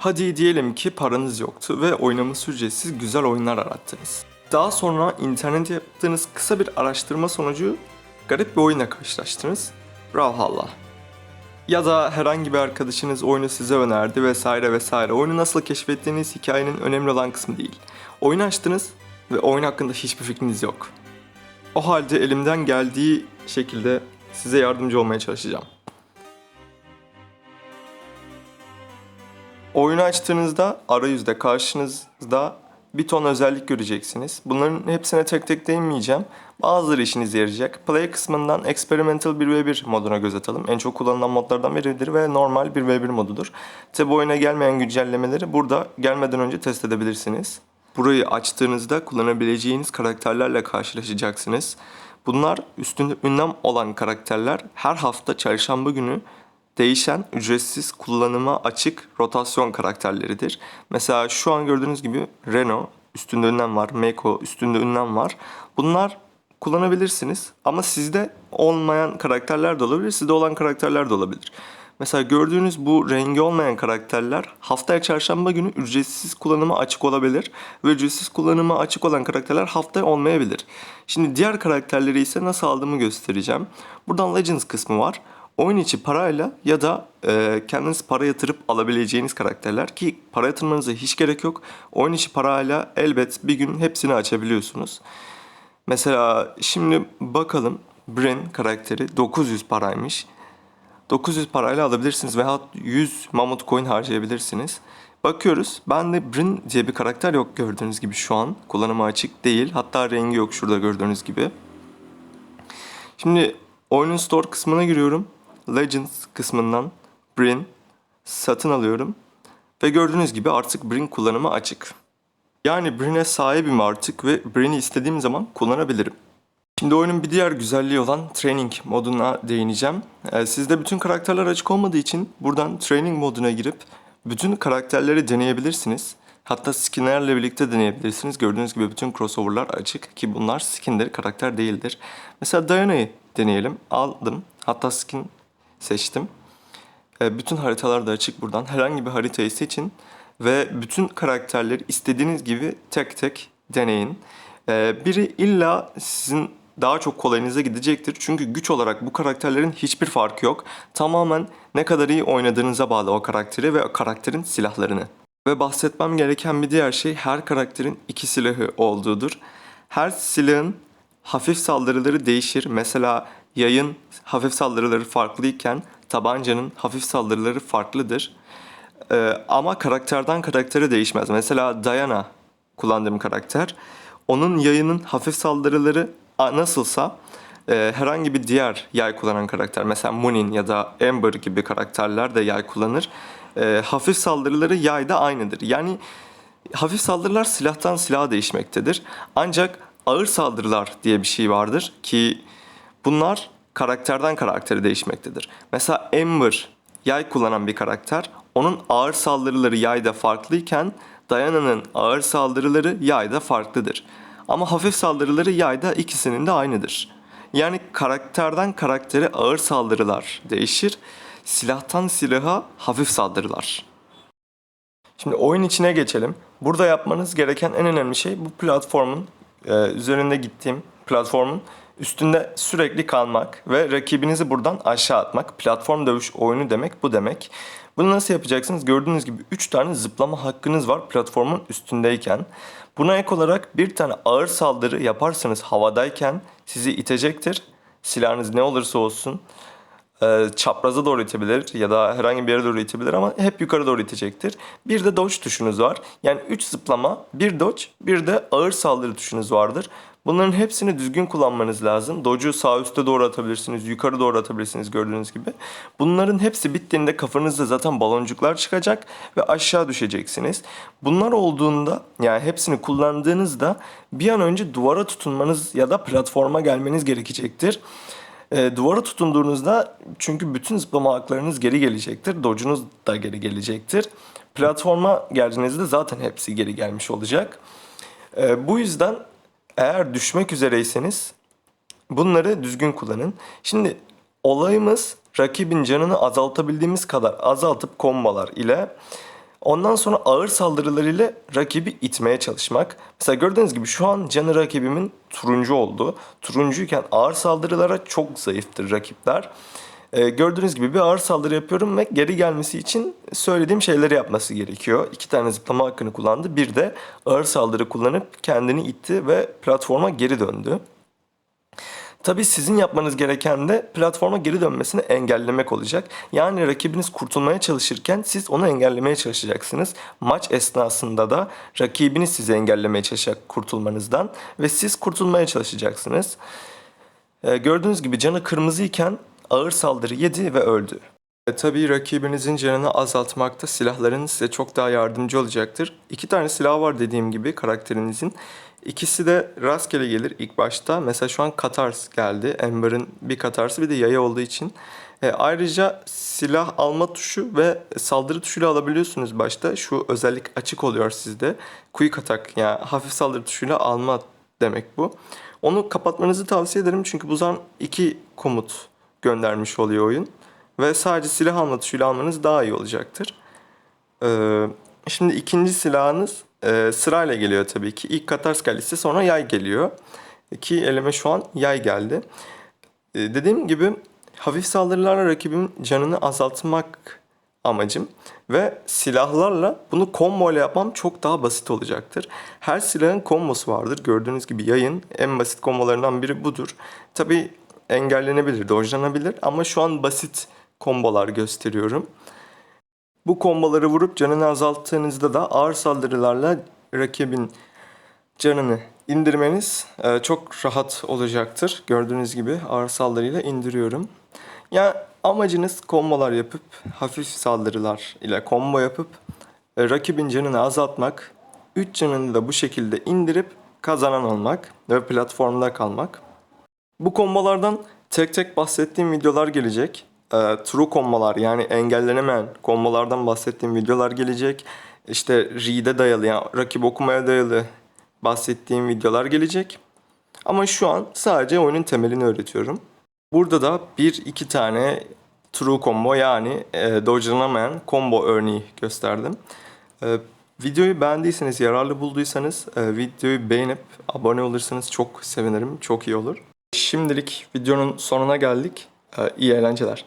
Hadi diyelim ki paranız yoktu ve oynaması ücretsiz güzel oyunlar arattınız. Daha sonra internette yaptığınız kısa bir araştırma sonucu garip bir oyuna karşılaştınız. Bravo Allah. Ya da herhangi bir arkadaşınız oyunu size önerdi vesaire vesaire. Oyunu nasıl keşfettiğiniz hikayenin önemli olan kısmı değil. Oyunu açtınız ve oyun hakkında hiçbir fikriniz yok. O halde elimden geldiği şekilde size yardımcı olmaya çalışacağım. Oyunu açtığınızda arayüzde karşınızda bir ton özellik göreceksiniz. Bunların hepsine tek tek değinmeyeceğim. Bazıları işinize yarayacak. Play kısmından Experimental 1v1 moduna göz atalım. En çok kullanılan modlardan biridir ve normal 1v1 modudur. Tabi oyuna gelmeyen güncellemeleri burada gelmeden önce test edebilirsiniz. Burayı açtığınızda kullanabileceğiniz karakterlerle karşılaşacaksınız. Bunlar üstünde ünlem olan karakterler her hafta çarşamba günü değişen, ücretsiz kullanıma açık rotasyon karakterleridir. Mesela şu an gördüğünüz gibi Renault üstünde ünlem var, Meiko üstünde ünlem var. Bunlar kullanabilirsiniz ama sizde olmayan karakterler de olabilir, sizde olan karakterler de olabilir. Mesela gördüğünüz bu rengi olmayan karakterler haftaya çarşamba günü ücretsiz kullanıma açık olabilir ve ücretsiz kullanıma açık olan karakterler haftaya olmayabilir. Şimdi diğer karakterleri ise nasıl aldığımı göstereceğim. Buradan Legends kısmı var. Oyun içi parayla ya da e, kendiniz para yatırıp alabileceğiniz karakterler ki para yatırmanıza hiç gerek yok. Oyun içi parayla elbet bir gün hepsini açabiliyorsunuz. Mesela şimdi bakalım Bren karakteri 900 paraymış. 900 parayla alabilirsiniz veya 100 mamut coin harcayabilirsiniz. Bakıyoruz. Bende Brin diye bir karakter yok gördüğünüz gibi şu an. Kullanıma açık değil. Hatta rengi yok şurada gördüğünüz gibi. Şimdi oyunun store kısmına giriyorum. Legends kısmından Brin satın alıyorum. Ve gördüğünüz gibi artık Brin kullanıma açık. Yani Brin'e sahibim artık ve Brin'i istediğim zaman kullanabilirim. Şimdi oyunun bir diğer güzelliği olan Training moduna değineceğim. Ee, sizde bütün karakterler açık olmadığı için buradan Training moduna girip bütün karakterleri deneyebilirsiniz. Hatta skinlerle birlikte deneyebilirsiniz. Gördüğünüz gibi bütün crossover'lar açık ki bunlar skinleri karakter değildir. Mesela Diana'yı deneyelim. Aldım. Hatta skin seçtim. E, Bütün haritalar da açık buradan. Herhangi bir haritayı seçin ve bütün karakterleri istediğiniz gibi tek tek deneyin. E, Biri illa sizin daha çok kolayınıza gidecektir. Çünkü güç olarak bu karakterlerin hiçbir farkı yok. Tamamen ne kadar iyi oynadığınıza bağlı o karakteri ve o karakterin silahlarını. Ve bahsetmem gereken bir diğer şey her karakterin iki silahı olduğudur. Her silahın hafif saldırıları değişir. Mesela yayın hafif saldırıları farklıyken tabancanın hafif saldırıları farklıdır. Ee, ama karakterden karaktere değişmez. Mesela Diana kullandığım karakter. Onun yayının hafif saldırıları nasılsa e, herhangi bir diğer yay kullanan karakter mesela Munin ya da Amber gibi karakterler de yay kullanır. E, hafif saldırıları yayda aynıdır. Yani hafif saldırılar silahtan silaha değişmektedir. Ancak ağır saldırılar diye bir şey vardır ki bunlar karakterden karaktere değişmektedir. Mesela Amber yay kullanan bir karakter. Onun ağır saldırıları yayda farklıyken Diana'nın ağır saldırıları yayda farklıdır. Ama hafif saldırıları yayda ikisinin de aynıdır. Yani karakterden karaktere ağır saldırılar değişir. Silahtan silaha hafif saldırılar. Şimdi oyun içine geçelim. Burada yapmanız gereken en önemli şey bu platformun e, üzerinde gittiğim platformun üstünde sürekli kalmak ve rakibinizi buradan aşağı atmak. Platform dövüş oyunu demek bu demek. Bunu nasıl yapacaksınız? Gördüğünüz gibi 3 tane zıplama hakkınız var platformun üstündeyken. Buna ek olarak bir tane ağır saldırı yaparsanız havadayken sizi itecektir. Silahınız ne olursa olsun e, çapraza doğru itebilir ya da herhangi bir yere doğru itebilir ama hep yukarı doğru itecektir. Bir de dodge tuşunuz var. Yani 3 zıplama, bir dodge, bir de ağır saldırı tuşunuz vardır. Bunların hepsini düzgün kullanmanız lazım. Dodge'u sağ üste doğru atabilirsiniz, yukarı doğru atabilirsiniz gördüğünüz gibi. Bunların hepsi bittiğinde kafanızda zaten baloncuklar çıkacak ve aşağı düşeceksiniz. Bunlar olduğunda yani hepsini kullandığınızda bir an önce duvara tutunmanız ya da platforma gelmeniz gerekecektir. E, duvara tutunduğunuzda çünkü bütün zıplama haklarınız geri gelecektir. Dodge'unuz da geri gelecektir. Platforma geldiğinizde zaten hepsi geri gelmiş olacak. E, bu yüzden eğer düşmek üzereyseniz bunları düzgün kullanın. Şimdi olayımız rakibin canını azaltabildiğimiz kadar azaltıp kombalar ile Ondan sonra ağır saldırılarıyla rakibi itmeye çalışmak. Mesela gördüğünüz gibi şu an canı rakibimin turuncu oldu. Turuncuyken ağır saldırılara çok zayıftır rakipler. Ee, gördüğünüz gibi bir ağır saldırı yapıyorum ve geri gelmesi için söylediğim şeyleri yapması gerekiyor. İki tane zıplama hakkını kullandı. Bir de ağır saldırı kullanıp kendini itti ve platforma geri döndü. Tabii sizin yapmanız gereken de platforma geri dönmesini engellemek olacak. Yani rakibiniz kurtulmaya çalışırken siz onu engellemeye çalışacaksınız. Maç esnasında da rakibiniz sizi engellemeye çalışacak kurtulmanızdan ve siz kurtulmaya çalışacaksınız. Ee, gördüğünüz gibi canı kırmızıyken ağır saldırı yedi ve öldü. E, tabii rakibinizin canını azaltmakta silahların size çok daha yardımcı olacaktır. İki tane silah var dediğim gibi karakterinizin. İkisi de rastgele gelir ilk başta. Mesela şu an Katars geldi. Ember'ın bir Katars'ı bir de yayı olduğu için. E, ayrıca silah alma tuşu ve saldırı tuşuyla alabiliyorsunuz başta. Şu özellik açık oluyor sizde. Quick attack yani hafif saldırı tuşuyla alma demek bu. Onu kapatmanızı tavsiye ederim çünkü bu zaman iki komut göndermiş oluyor oyun. Ve sadece silah alma tuşuyla almanız daha iyi olacaktır. Ee, şimdi ikinci silahınız e, sırayla geliyor tabii ki. İlk Katars Kalesi sonra yay geliyor. Ki elime şu an yay geldi. Ee, dediğim gibi hafif saldırılarla rakibin canını azaltmak amacım. Ve silahlarla bunu combo ile yapmam çok daha basit olacaktır. Her silahın kombosu vardır. Gördüğünüz gibi yayın en basit kombolarından biri budur. Tabii engellenebilir, dojlanabilir ama şu an basit kombolar gösteriyorum. Bu komboları vurup canını azalttığınızda da ağır saldırılarla rakibin canını indirmeniz e, çok rahat olacaktır. Gördüğünüz gibi ağır saldırıyla indiriyorum. Yani amacınız kombolar yapıp hafif saldırılar ile combo yapıp e, rakibin canını azaltmak, 3 canını da bu şekilde indirip kazanan olmak ve platformda kalmak. Bu kombolardan tek tek bahsettiğim videolar gelecek. Ee, true kombolar yani engellenemeyen kombolardan bahsettiğim videolar gelecek. İşte read'e dayalı yani rakip okumaya dayalı bahsettiğim videolar gelecek. Ama şu an sadece oyunun temelini öğretiyorum. Burada da bir iki tane true combo yani e, dodge'lanamayan combo örneği gösterdim. E, videoyu beğendiyseniz, yararlı bulduysanız e, videoyu beğenip abone olursanız çok sevinirim, çok iyi olur. Şimdilik videonun sonuna geldik. Ee, iyi eğlenceler.